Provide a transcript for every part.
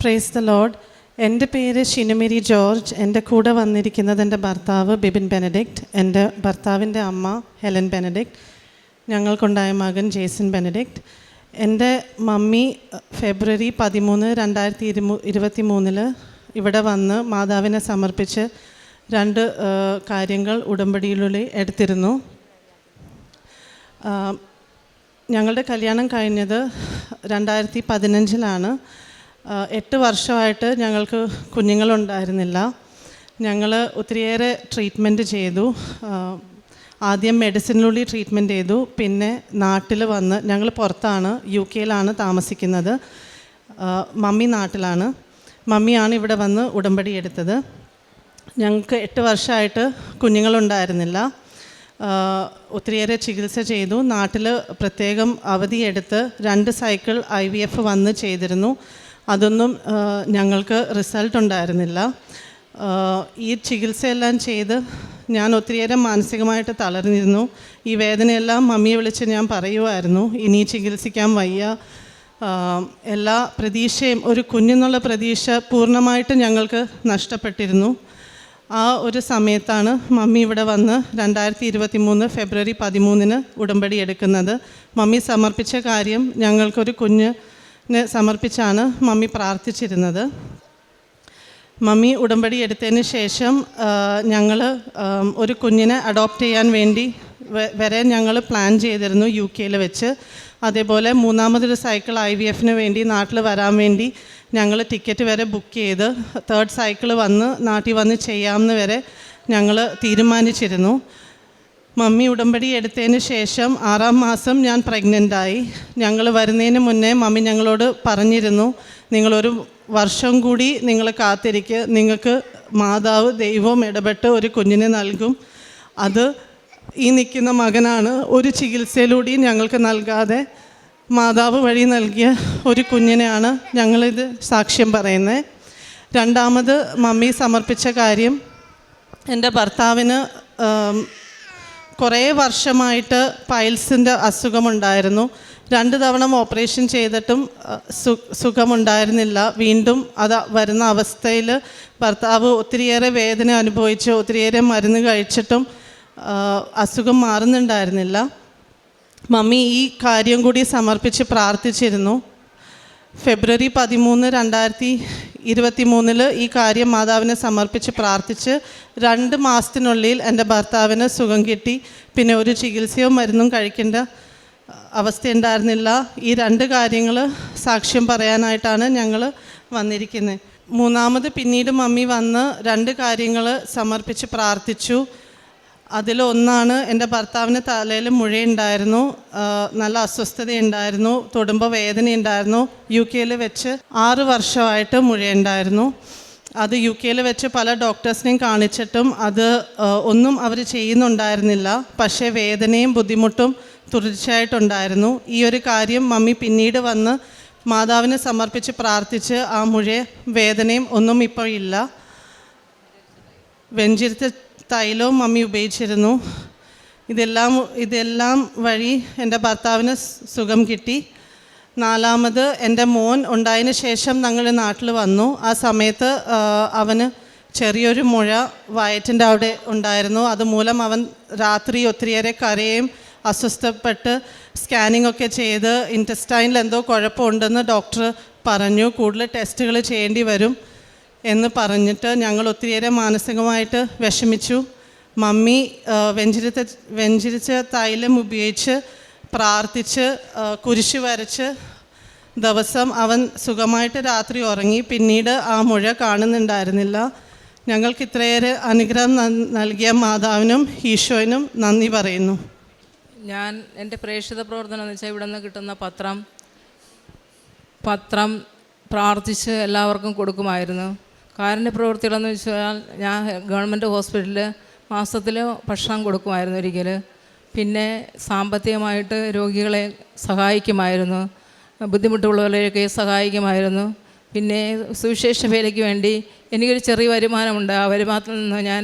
Praise the load എന്റെ പേര് ഷിനുമേരി George. എന്റെ കൂടെ വന്നിരിക്കുന്നത് എന്റെ ഭർത്താവ് ബിബിൻ ബെനഡിക്റ്റ് എന്റെ ഭർത്താവിന്റെ അമ്മ ഹെലൻ ബെനഡിക്റ്റ് ഞങ്ങൾക്കുണ്ടായ മകൻ ജേസൺ ബെനഡിക്റ്റ്. എന്റെ മമ്മി ഫെബ്രുവരി പതിമൂന്ന് രണ്ടായിരത്തി ഇരുമൂ ഇരുപത്തി മൂന്നിൽ ഇവിടെ വന്ന് മാതാവിനെ സമർപ്പിച്ച് രണ്ട് കാര്യങ്ങൾ ഉടമ്പടിയിലുള്ളിൽ എടുത്തിരുന്നു. ഞങ്ങളുടെ കല്യാണം കഴിഞ്ഞത് രണ്ടായിരത്തി പതിനഞ്ചിലാണ്. എട്ട് വർഷമായിട്ട് ഞങ്ങൾക്ക് കുഞ്ഞുങ്ങളുണ്ടായിരുന്നില്ല. ഞങ്ങൾ ഒത്തിരിയേറെ ട്രീറ്റ്മെന്റ് ചെയ്തു. ആദ്യം മെഡിസിനിലൂടെ ട്രീറ്റ്മെന്റ് ചെയ്തു. പിന്നെ നാട്ടിൽ വന്ന് ഞങ്ങൾ പുറത്താണ് യു കെയിലാണ് താമസിക്കുന്നത്. മമ്മി നാട്ടിലാണ്. മമ്മിയാണ് ഇവിടെ വന്ന് ഉടമ്പടി എടുത്തത്. ഞങ്ങൾക്ക് എട്ട് വർഷമായിട്ട് കുഞ്ഞുങ്ങളുണ്ടായിരുന്നില്ല. ഒത്തിരിയേറെ ചികിത്സ ചെയ്തു. നാട്ടിൽ പ്രത്യേകം അവധിയെടുത്ത് രണ്ട് സൈക്കിൾ ഐ വി എഫ് വന്ന് ചെയ്തിരുന്നു. അതൊന്നും ഞങ്ങൾക്ക് റിസൾട്ട് ഉണ്ടായിരുന്നില്ല. ഈ ചികിത്സയെല്ലാം ചെയ്ത് ഞാൻ ഒത്തിരിയേറെ മാനസികമായിട്ട് തളർന്നിരുന്നു. ഈ വേദനയെല്ലാം മമ്മിയെ വിളിച്ച് ഞാൻ പറയുമായിരുന്നു ഇനി ചികിത്സിക്കാൻ വയ്യ. എല്ലാ പ്രതീക്ഷയും ഒരു കുഞ്ഞെന്നുള്ള പ്രതീക്ഷ പൂർണമായിട്ട് ഞങ്ങൾക്ക് നഷ്ടപ്പെട്ടിരുന്നു. ആ ഒരു സമയത്താണ് മമ്മി ഇവിടെ വന്ന് രണ്ടായിരത്തി ഇരുപത്തി മൂന്ന് ഫെബ്രുവരി പതിമൂന്നിന് ഉടമ്പടി എടുക്കുന്നത്. മമ്മി സമർപ്പിച്ച കാര്യം ഞങ്ങൾക്കൊരു കുഞ്ഞിനെ സമർപ്പിച്ചാണ് മമ്മി പ്രാർത്ഥിച്ചിരുന്നത്. മമ്മി ഉടമ്പടി എടുത്തതിന് ശേഷം ഞങ്ങൾ ഒരു കുഞ്ഞിനെ അഡോപ്റ്റ് ചെയ്യാൻ വേണ്ടി വരെ ഞങ്ങൾ പ്ലാൻ ചെയ്തിരുന്നു യു കെയിൽ വെച്ച്. അതേപോലെ മൂന്നാമതൊരു സൈക്കിൾ ഐ വി എഫിന് വേണ്ടി നാട്ടിൽ വരാൻ വേണ്ടി ഞങ്ങൾ ടിക്കറ്റ് വരെ ബുക്ക് ചെയ്ത് തേർഡ് സൈക്കിൾ വന്ന് നാട്ടിൽ വന്ന് ചെയ്യാമെന്ന് വരെ ഞങ്ങൾ തീരുമാനിച്ചിരുന്നു. മമ്മി ഉടമ്പടി എടുത്തതിന് ശേഷം ആറാം മാസം ഞാൻ പ്രഗ്നന്റായി ഞങ്ങൾ വരുന്നതിന് മുന്നേ മമ്മി ഞങ്ങളോട് പറഞ്ഞിരുന്നു നിങ്ങളൊരു വർഷം കൂടി നിങ്ങൾ കാത്തിരിക്കുക നിങ്ങൾക്ക് മാതാവ് ദൈവം ഇടപെട്ട് ഒരു കുഞ്ഞിനെ നൽകും. അത് ഈ നിൽക്കുന്ന മകനാണ്. ഒരു ചികിത്സയിലൂടെയും ഞങ്ങൾക്ക് നൽകാതെ മാതാവ് വഴി നൽകിയ ഒരു കുഞ്ഞിനെയാണ് ഞങ്ങളിത് സാക്ഷ്യം പറയുന്നത്. രണ്ടാമത് മമ്മി സമർപ്പിച്ച കാര്യം എന്റെ ഭർത്താവിന് കുറേ വർഷമായിട്ട് പൈൽസിന്റെ അസുഖമുണ്ടായിരുന്നു. രണ്ട് തവണ ഓപ്പറേഷൻ ചെയ്തിട്ടും സു സുഖമുണ്ടായിരുന്നില്ല. വീണ്ടും അത് വരുന്ന അവസ്ഥയിൽ ഭർത്താവ് ഒത്തിരിയേറെ വേദന അനുഭവിച്ച് ഒത്തിരിയേറെ മരുന്ന് കഴിച്ചിട്ടും അസുഖം മാറുന്നുണ്ടായിരുന്നില്ല. മമ്മി ഈ കാര്യം കൂടി സമർപ്പിച്ച് പ്രാർത്ഥിച്ചിരുന്നു. ഫെബ്രുവരി പതിമൂന്ന് രണ്ടായിരത്തി ഇരുപത്തി മൂന്നിൽ ഈ കാര്യം മാതാവിനെ സമർപ്പിച്ച് പ്രാർത്ഥിച്ച് രണ്ട് മാസത്തിനുള്ളിൽ എന്റെ ഭർത്താവിന് സുഖം കിട്ടി. പിന്നെ ഒരു ചികിത്സയോ മരുന്നും കഴിക്കേണ്ട അവസ്ഥയുണ്ടായിരുന്നില്ല ഈ രണ്ട് കാര്യങ്ങൾ സാക്ഷ്യം പറയാനായിട്ടാണ് ഞങ്ങൾ വന്നിരിക്കുന്നത് മൂന്നാമത് പിന്നീട് മമ്മി വന്ന് രണ്ട് കാര്യങ്ങൾ സമർപ്പിച്ച് പ്രാർത്ഥിച്ചു. അതിലൊന്നാണ് എന്റെ ഭർത്താവിന് തലയിൽ മുഴയുണ്ടായിരുന്നു നല്ല അസ്വസ്ഥതയുണ്ടായിരുന്നു തൊടുമ്പോൾ വേദനയുണ്ടായിരുന്നു യു കെയിൽ വെച്ച് ആറ് വർഷമായിട്ട് മുഴയുണ്ടായിരുന്നു. അത് യു കെയിൽ വെച്ച് പല ഡോക്ടേഴ്സിനെയും കാണിച്ചിട്ടും അത് ഒന്നും അവർ ചെയ്യുന്നുണ്ടായിരുന്നില്ല. പക്ഷേ വേദനയും ബുദ്ധിമുട്ടും തുടർച്ചയായിട്ടുണ്ടായിരുന്നു. ഈ ഒരു കാര്യം മമ്മി പിന്നീട് വന്ന് മാതാവിനെ സമർപ്പിച്ച് പ്രാർത്ഥിച്ച് ആ മുഴ വേദനയും ഒന്നും ഇപ്പോൾ ഇല്ല. വെഞ്ചിരുത്ത തൈലവും മമ്മി ഉപയോഗിച്ചിരുന്നു. ഇതെല്ലാം ഇതെല്ലാം വഴി എന്റെ ഭർത്താവിന് സുഖം കിട്ടി. നാലാമത് എന്റെ മോൻ ഉണ്ടായതിന് ശേഷം ഞങ്ങൾ നാട്ടിൽ വന്നു. ആ സമയത്ത് അവന് ചെറിയൊരു മുഴ വയറ്റിന്റെ അവിടെ ഉണ്ടായിരുന്നു. അതുമൂലം അവൻ രാത്രി ഒത്തിരിയേറെ കരയും അസ്വസ്ഥപ്പെട്ട് സ്കാനിംഗ് ഒക്കെ ചെയ്ത് ഇന്റസ്റ്റൈനിൽ എന്തോ കുഴപ്പമുണ്ടെന്ന് ഡോക്ടർ പറഞ്ഞു. കൂടുതൽ ടെസ്റ്റുകൾ ചെയ്യേണ്ടി വരും. എന്ന് പറഞ്ഞിട്ട് ഞങ്ങൾ ഒത്തിരിയേറെ മാനസികമായിട്ട് വിഷമിച്ചു. മമ്മി വെഞ്ചരിത്ത വെഞ്ചിരിച്ച തൈലം ഉപയോഗിച്ച് പ്രാർത്ഥിച്ച് കുരിശ് വരച്ച് ദിവസം അവൻ സുഖമായിട്ട് രാത്രി ഉറങ്ങി. പിന്നീട് ആ മുഴ കാണുന്നുണ്ടായിരുന്നില്ല. ഞങ്ങൾക്ക് ഇത്രയേറെ അനുഗ്രഹം നൽ- നൽകിയ മാതാവിനും ഈശോയിനും നന്ദി പറയുന്നു. ഞാൻ എന്റെ പ്രേക്ഷിത പ്രവർത്തനം എന്ന് വെച്ചാൽ ഇവിടെ നിന്ന് കിട്ടുന്ന പത്രം പത്രം പ്രാർത്ഥിച്ച് എല്ലാവർക്കും കൊടുക്കുമായിരുന്നു. കാരുണ്യ പ്രവൃത്തികളെന്ന് വെച്ചാൽ ഞാൻ ഗവൺമെന്റ് ഹോസ്പിറ്റലിൽ മാസത്തിൽ ഭക്ഷണം കൊടുക്കുമായിരുന്നു ഒരിക്കൽ പിന്നെ സാമ്പത്തികമായിട്ട് രോഗികളെ സഹായിക്കുമായിരുന്നു. ബുദ്ധിമുട്ടുള്ളവരെയൊക്കെ സഹായിക്കുമായിരുന്നു. പിന്നെ സുവിശേഷ വേലയ്ക്ക് വേണ്ടി എനിക്കൊരു ചെറിയ വരുമാനമുണ്ട്. ആ വരുമാനത്തിൽ നിന്ന് ഞാൻ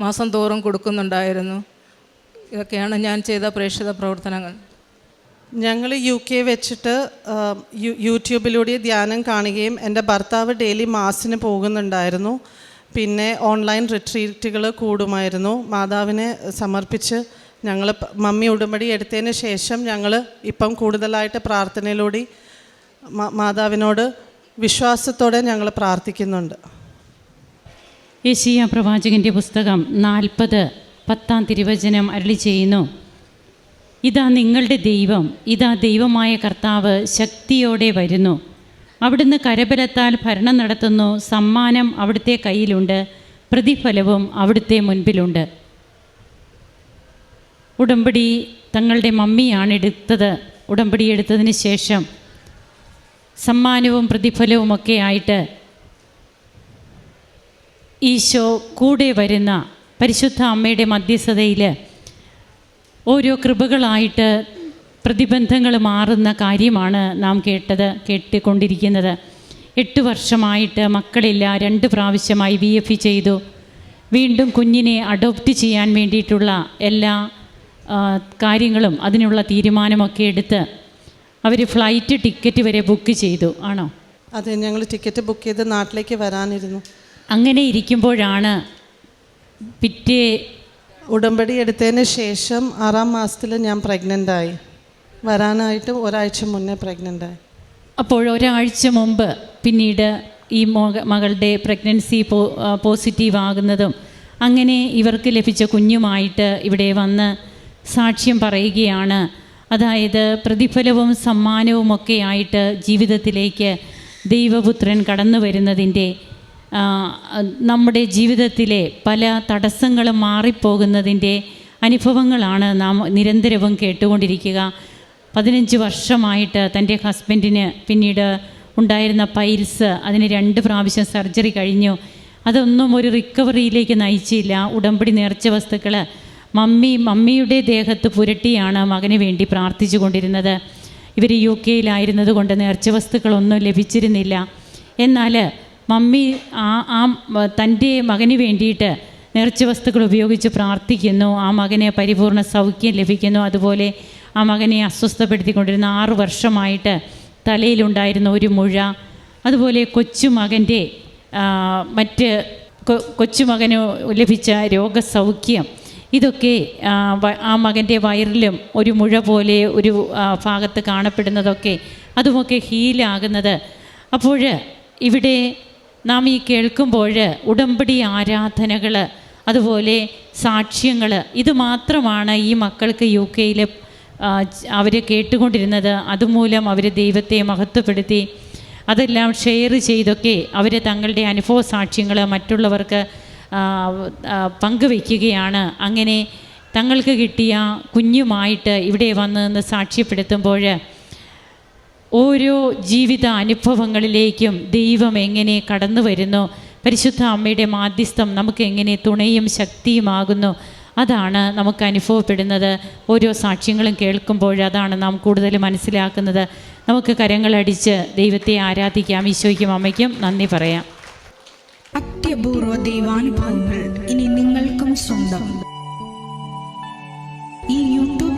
മാസം തോറും കൊടുക്കുന്നുണ്ടായിരുന്നു. ഇതൊക്കെയാണ് ഞാൻ ചെയ്ത പ്രേക്ഷിത പ്രവർത്തനങ്ങൾ. ഞങ്ങൾ യു കെ വെച്ചിട്ട് യൂട്യൂബിലൂടെ ധ്യാനം കാണുകയും എന്റെ ഭർത്താവ് ഡെയിലി മാസിന് പോകുന്നുണ്ടായിരുന്നു. പിന്നെ ഓൺലൈൻ റിട്രീറ്റുകൾ കൂടുമായിരുന്നു. മാതാവിനെ സമർപ്പിച്ച് ഞങ്ങൾ മമ്മി ഉടമ്പടി എടുത്തതിന് ശേഷം ഞങ്ങൾ ഇപ്പം കൂടുതലായിട്ട് പ്രാർത്ഥനയിലൂടെ മാതാവിനോട് വിശ്വാസത്തോടെ ഞങ്ങൾ പ്രാർത്ഥിക്കുന്നുണ്ട്. യേശീയ പ്രവാചകന്റെ പുസ്തകം നാൽപ്പത് പത്താം തിരുവചനം അരളി ചെയ്യുന്നു. ഇതാ നിങ്ങളുടെ ദൈവം ഇതാ ദൈവമായ കർത്താവ് ശക്തിയോടെ വരുന്നു. അവിടുന്ന് കരബലത്താൽ ഭരണം നടത്തുന്നു സമ്മാനം അവിടുത്തെ കയ്യിലുണ്ട് പ്രതിഫലവും അവിടുത്തെ മുൻപിലുണ്ട്. ഉടമ്പടി തങ്ങളുടെ മമ്മിയാണ് എടുത്തത്. ഉടമ്പടി എടുത്തതിന് ശേഷം സമ്മാനവും പ്രതിഫലവും ഒക്കെ ആയിട്ട് ഈശോ കൂടെ വരുന്ന പരിശുദ്ധ അമ്മയുടെ മധ്യസ്ഥതയിൽ ഓരോ കൃപകളായിട്ട് പ്രതിബന്ധങ്ങൾ മാറുന്ന കാര്യമാണ് നാം കേട്ടത് കേട്ടുകൊണ്ടിരിക്കുന്നത്. എട്ട് വർഷമായിട്ട് മക്കളില്ല രണ്ട് പ്രാവശ്യമായി വി എഫ് ചെയ്തു. വീണ്ടും കുഞ്ഞിനെ അഡോപ്റ്റ് ചെയ്യാൻ വേണ്ടിയിട്ടുള്ള എല്ലാ കാര്യങ്ങളും അതിനുള്ള തീരുമാനമൊക്കെ എടുത്ത് അവർ ഫ്ലൈറ്റ് ടിക്കറ്റ് വരെ ബുക്ക് ചെയ്തു. ആണോ? അതെ ഞങ്ങൾ ടിക്കറ്റ് ബുക്ക് ചെയ്ത് നാട്ടിലേക്ക് വരാനിരുന്നു. അങ്ങനെ ഇരിക്കുമ്പോഴാണ് പിറ്റേ ഉടമ്പടി എടുത്തതിന് ശേഷം ആറാം മാസത്തിൽ ഞാൻ പ്രഗ്നന്റ് ആയി. വരാനായിട്ട് ഒരാഴ്ച മുന്നേ പ്രഗ്നന്റ് ആയി. അപ്പോൾ ഒരാഴ്ച മുമ്പ് പിന്നീട് ഈ മോക മകളുടെ പ്രഗ്നൻസി പോസിറ്റീവ് ആകുന്നതും അങ്ങനെ ഇവർക്ക് ലഭിച്ച കുഞ്ഞുമായിട്ട് ഇവിടെ വന്ന് സാക്ഷ്യം പറയുകയാണ്. അതായത് പ്രതിഫലവും സമ്മാനവും ഒക്കെ ആയിട്ട് ജീവിതത്തിലേക്ക് ദൈവപുത്രൻ കടന്നു വരുന്നതിന്റെ നമ്മുടെ ജീവിതത്തിലെ പല തടസ്സങ്ങളും മാറിപ്പോകുന്നതിന്റെ അനുഭവങ്ങളാണ് നാം നിരന്തരവും കേട്ടുകൊണ്ടിരിക്കുക. പതിനഞ്ച് വർഷമായിട്ട് തന്റെ ഹസ്ബൻഡിന് പിന്നീട് ഉണ്ടായിരുന്ന പൈൽസ് അതിന് രണ്ട് പ്രാവശ്യം സർജറി കഴിഞ്ഞു. അതൊന്നും ഒരു റിക്കവറിയിലേക്ക് നയിച്ചില്ല. ഉടമ്പടി നേർച്ച വസ്തുക്കൾ മമ്മി മമ്മിയുടെ ദേഹത്ത് പുരട്ടിയാണ് മകന് വേണ്ടി പ്രാർത്ഥിച്ചു കൊണ്ടിരുന്നത്. ഇവർ യു കെയിലായിരുന്നത് കൊണ്ട് നേർച്ച വസ്തുക്കളൊന്നും ലഭിച്ചിരുന്നില്ല. എന്നാൽ മമ്മി ആ ആ തന്റെ മകന് വേണ്ടിയിട്ട് നേർച്ച വസ്തുക്കൾ ഉപയോഗിച്ച് പ്രാർത്ഥിക്കുന്നു. ആ മകനെ പരിപൂർണ സൗഖ്യം ലഭിക്കുന്നു. അതുപോലെ ആ മകനെ അസ്വസ്ഥപ്പെടുത്തിക്കൊണ്ടിരുന്ന ആറ് വർഷമായിട്ട് തലയിലുണ്ടായിരുന്ന ഒരു മുഴ. അതുപോലെ കൊച്ചുമകന്റെ മറ്റ് കൊച്ചുമകന് ലഭിച്ച രോഗസൗഖ്യം. ഇതൊക്കെ ആ, മകന്റെ വയറിലും ഒരു മുഴ പോലെ ഒരു ഭാഗത്ത് കാണപ്പെടുന്നതൊക്കെ അതുമൊക്കെ ഹീലാകുന്നത്. അപ്പോൾ ഇവിടെ നാം ഈ കേൾക്കുമ്പോൾ ഉടമ്പടി ആരാധനകൾ അതുപോലെ സാക്ഷ്യങ്ങൾ ഇത് മാത്രമാണ് ഈ മക്കൾക്ക് യു കെയിൽ അവർ കേട്ടുകൊണ്ടിരുന്നത്. അതുമൂലം അവർ ദൈവത്തെ മഹത്വപ്പെടുത്തി. അതെല്ലാം ഷെയർ ചെയ്തൊക്കെ അവർ തങ്ങളുടെ അനുഭവ സാക്ഷ്യങ്ങൾ മറ്റുള്ളവർക്ക് പങ്കുവയ്ക്കുകയാണ് അങ്ങനെ തങ്ങൾക്ക് കിട്ടിയ കുഞ്ഞുമായിട്ട് ഇവിടെ വന്ന് നിന്ന് സാക്ഷ്യപ്പെടുത്തുമ്പോൾ ഓരോ ജീവിത അനുഭവങ്ങളിലേക്കും ദൈവം എങ്ങനെ കടന്നു വരുന്നു? പരിശുദ്ധ അമ്മയുടെ മാധ്യസ്ഥം നമുക്ക് എങ്ങനെ തുണയും ശക്തിയുമാകുന്നു? അതാണ് നമുക്ക് അനുഭവപ്പെടുന്നത്. ഓരോ സാക്ഷ്യങ്ങളും കേൾക്കുമ്പോൾ അതാണ് നാം കൂടുതൽ മനസ്സിലാക്കുന്നത്. നമുക്ക് കരങ്ങളടിച്ച് ദൈവത്തെ ആരാധിക്കാം. ഈശോയ്ക്കും അമ്മയ്ക്കും നന്ദി പറയാം. അത്യപൂർവ ദൈവാനുഭവങ്ങൾ ഇനി നിങ്ങൾക്കും സ്വന്തം.